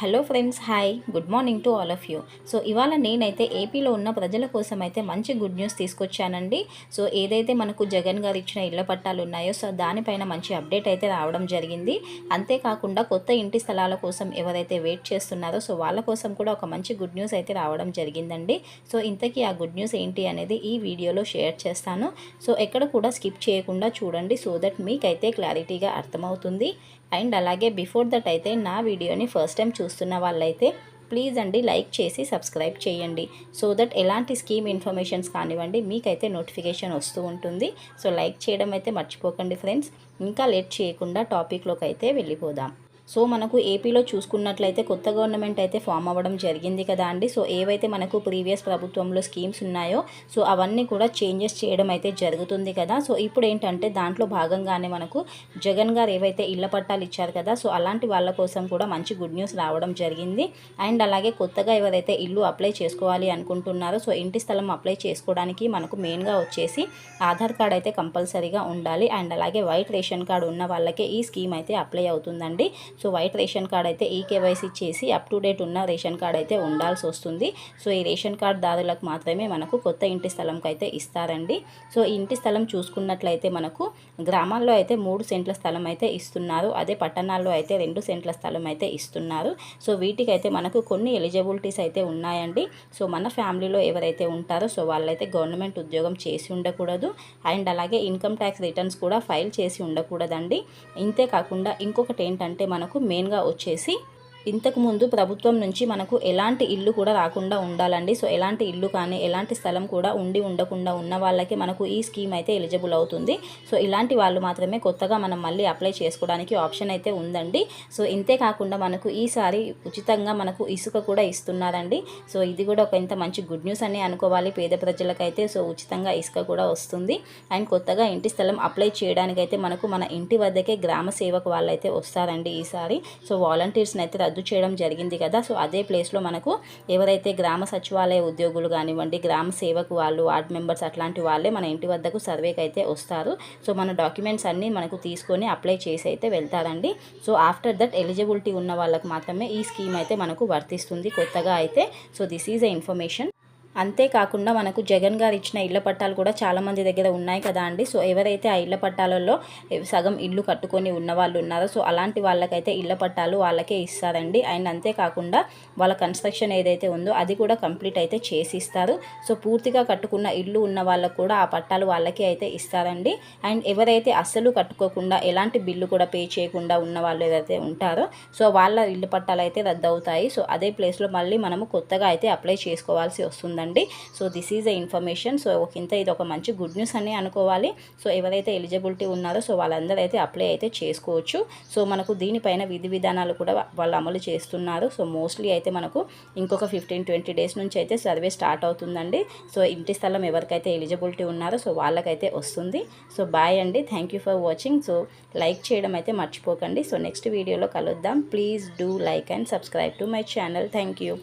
Hello friends hi. Good morning to all of you. So ఇవాళ నేనైతే ఏపీలో ఉన్న ప్రజల కోసం అయితే మంచి గుడ్ న్యూస్ తీసుకొచ్చానండి. సో ఏదైతే మనకు జగన్ గారు ఇచ్చిన ఇళ్ళ పట్టాలు ఉన్నాయో సో దానిపైన మంచి అప్డేట్ అయితే రావడం జరిగింది. అంతేకాకుండా కొత్త ఇంటి స్థలాల కోసం ఎవరైతే వెయిట్ చేస్తున్నారో సో వాళ్ళ కోసం కూడా ఒక మంచి గుడ్ న్యూస్ అయితే రావడం జరిగిందండి. సో ఇంతకీ ఆ గుడ్ న్యూస్ ఏంటి అనేది ఈ వీడియోలో షేర్ చేస్తాను. సో ఎక్కడ కూడా స్కిప్ చేయకుండా చూడండి సో దట్ మీకైతే క్లారిటీగా అర్థమవుతుంది. అండ్ అలాగే బిఫోర్ దట్ అయితే నా వీడియోని ఫస్ట్ టైం చూస్తున్న వాళ్ళైతే ప్లీజ్ అండి లైక్ చేసి సబ్స్క్రైబ్ చేయండి. సో దట్ ఎలాంటి స్కీమ్ ఇన్ఫర్మేషన్స్ కానివ్వండి మీకైతే నోటిఫికేషన్ వస్తూ ఉంటుంది. సో లైక్ చేయడం అయితే మర్చిపోకండి ఫ్రెండ్స్. ఇంకా లేట్ చేయకుండా టాపిక్లోకి అయితే వెళ్ళిపోదాం. సో మనకు ఏపీలో చూసుకున్నట్లయితే కొత్త గవర్నమెంట్ అయితే ఫామ్ అవ్వడం జరిగింది కదా అండి. సో ఏవైతే మనకు ప్రీవియస్ ప్రభుత్వంలో స్కీమ్స్ ఉన్నాయో సో అవన్నీ కూడా చేంజెస్ చేయడం అయితే జరుగుతుంది కదా. సో ఇప్పుడు ఏంటంటే దాంట్లో భాగంగానే మనకు జగన్ గారు ఏవైతే ఇళ్ళ పట్టాలు ఇచ్చారు కదా సో అలాంటి వాళ్ళ కోసం కూడా మంచి గుడ్ న్యూస్ రావడం జరిగింది. అండ్ అలాగే కొత్తగా ఎవరైతే ఇల్లు అప్లై చేసుకోవాలి అనుకుంటున్నారో సో ఇంటి స్థలం అప్లై చేసుకోవడానికి మనకు మెయిన్గా వచ్చేసి ఆధార్ కార్డ్ అయితే కంపల్సరీగా ఉండాలి. అండ్ అలాగే వైట్ రేషన్ కార్డు ఉన్న వాళ్ళకే ఈ స్కీమ్ అయితే అప్లై అవుతుందండి. సో వైట్ రేషన్ కార్డ్ అయితే ఈ కేవైసీ చేసి అప్ టు డేట్ ఉన్న రేషన్ కార్డ్ అయితే ఉండాల్సి వస్తుంది. సో ఈ రేషన్ కార్డ్ దారులకు మాత్రమే మనకు కొత్త ఇంటి స్థలంకి అయితే ఇస్తారండి. సో ఈ ఇంటి స్థలం చూసుకున్నట్లయితే మనకు గ్రామాల్లో అయితే మూడు సెంట్ల స్థలం అయితే ఇస్తున్నారు. అదే పట్టణాల్లో అయితే రెండు సెంట్ల స్థలం అయితే ఇస్తున్నారు. సో వీటికైతే మనకు కొన్ని ఎలిజిబిలిటీస్ అయితే ఉన్నాయండి. సో మన ఫ్యామిలీలో ఎవరైతే ఉంటారో సో వాళ్ళైతే గవర్నమెంట్ ఉద్యోగం చేసి ఉండకూడదు. అండ్ అలాగే ఇన్కమ్ ట్యాక్స్ రిటర్న్స్ కూడా ఫైల్ చేసి ఉండకూడదండి. ఇంతే కాకుండా ఇంకొకటి ఏంటంటే మన మనకు మెయిన్గా వచ్చేసి ఇంతకుముందు ప్రభుత్వం నుంచి మనకు ఎలాంటి ఇల్లు కూడా రాకుండా ఉండాలండి. సో ఎలాంటి ఇల్లు కానీ ఎలాంటి స్థలం కూడా ఉండి ఉండకుండా ఉన్న వాళ్ళకి మనకు ఈ స్కీమ్ అయితే ఎలిజిబుల్ అవుతుంది. సో ఇలాంటి వాళ్ళు మాత్రమే కొత్తగా మనం మళ్ళీ అప్లై చేసుకోవడానికి ఆప్షన్ అయితే ఉందండి. సో ఇంతే కాకుండా మనకు ఈసారి ఉచితంగా మనకు ఇసుక కూడా ఇస్తున్నారండి. సో ఇది కూడా ఒక ఇంత మంచి గుడ్ న్యూస్ అని అనుకోవాలి పేద ప్రజలకైతే. సో ఉచితంగా ఇసుక కూడా వస్తుంది. అండ్ కొత్తగా ఇంటి స్థలం అప్లై చేయడానికైతే మనకు మన ఇంటి వద్దకే గ్రామ సేవకు వాళ్ళైతే వస్తారండి ఈసారి. సో వాలంటీర్స్ని అయితే రద్దు చేయడం జరిగింది కదా. సో అదే ప్లేస్లో మనకు ఎవరైతే గ్రామ సచివాలయ ఉద్యోగులు కానివ్వండి గ్రామ సేవకు వాళ్ళు వార్డ్ మెంబర్స్ అట్లాంటి వాళ్ళే మన ఇంటి వద్దకు సర్వేకి అయితే వస్తారు. సో మన డాక్యుమెంట్స్ అన్నీ మనకు తీసుకొని అప్లై చేసి అయితే వెళ్తారండి. సో ఆఫ్టర్ దట్ ఎలిజిబిలిటీ ఉన్న వాళ్ళకు మాత్రమే ఈ స్కీమ్ అయితే మనకు వర్తిస్తుంది కొత్తగా అయితే. So this is a information. అంతేకాకుండా మనకు జగన్ గారు ఇచ్చిన ఇళ్ళ పట్టాలు కూడా చాలామంది దగ్గర ఉన్నాయి కదా అండి. సో ఎవరైతే ఆ ఇళ్ళ పట్టాలలో సగం ఇల్లు కట్టుకొని ఉన్న వాళ్ళు ఉన్నారో సో అలాంటి వాళ్ళకైతే ఇళ్ళ పట్టాలు వాళ్ళకే ఇస్తారండి. అండ్ అంతేకాకుండా వాళ్ళ కన్స్ట్రక్షన్ ఏదైతే ఉందో అది కూడా కంప్లీట్ అయితే చేసి ఇస్తారు సో పూర్తిగా కట్టుకున్న ఇల్లు ఉన్న వాళ్ళకు కూడా ఆ పట్టాలు వాళ్ళకే అయితే ఇస్తారండి. అండ్ ఎవరైతే అస్సలు కట్టుకోకుండా ఎలాంటి బిల్లు కూడా పే చేయకుండా ఉన్న వాళ్ళు ఏదైతే ఉంటారో సో వాళ్ళ ఇల్లు పట్టాలు అయితే రద్దు అవుతాయి. సో అదే ప్లేస్లో మళ్ళీ మనము కొత్తగా అయితే అప్లై చేసుకోవాల్సి వస్తుంది ఉందండి. So this is a information so ఇంత ఇది ఒక మంచి గుడ్ న్యూస్ అని అనుకోవాలి. సో ఎవరైతే ఎలిజిబిలిటీ ఉన్నారో సో వాళ్ళందరూ అయితే అప్లై అయితే చేసుకోవచ్చు. సో మనకు దీనిపైన విధి విధానాలు కూడా వాళ్ళు అమలు చేస్తున్నారు. సో మోస్ట్లీ అయితే మనకు ఇంకొక ఫిఫ్టీన్ ట్వంటీ డేస్ నుంచి అయితే సర్వే స్టార్ట్ అవుతుందండి. సో ఇంటి స్థలం ఎవరికైతే ఎలిజిబిలిటీ ఉన్నారో సో వాళ్ళకైతే వస్తుంది. సో బాయ్ అండి. Thank you for watching so like చేయడం అయితే మర్చిపోకండి. సో నెక్స్ట్ వీడియోలో కలుద్దాం. Please do like and subscribe to my channel thank you